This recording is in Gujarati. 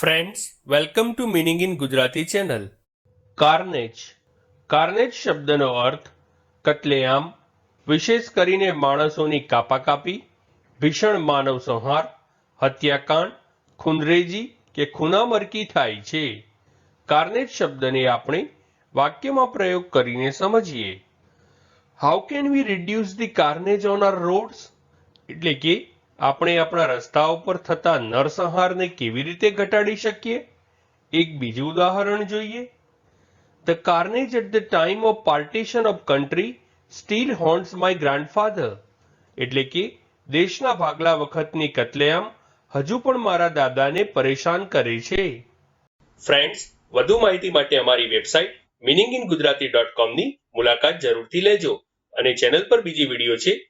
Friends welcome to meaning in Gujarati channel carnage carnage શબ્દનો અર્થ કતલેઆમ વિશેષ કરીને માણસોની કાપાકાપી, ભીષણ માનવ સંહાર, હત્યાકાંડ ખુંદરેજી કે ખૂનામરકી થાય છે. કાર્નેજ શબ્દને આપણે વાક્યમાં પ્રયોગ કરીને સમજીએ. How can we reduce the carnage on our roads એટલે કે આપણે આપણા રસ્તાઓ પર થતા નરસંહારને કેવી રીતે ઘટાડી શકીએ? એક બીજું ઉદાહરણ જોઈએ. The carnage at the time of partition of country still haunts my grandfather એટલે કે, દેશના ભાગલા વખતની કતલેઆમ હજુ પણ મારા દાદાને પરેશાન કરે છે. ફ્રેન્ડ્સ વધુ માહિતી માટે અમારી website meaning in Gujarati dot કોમની મુલાકાત જરૂરથી લેજો અને ચેનલ પર બીજી વીડિયો છે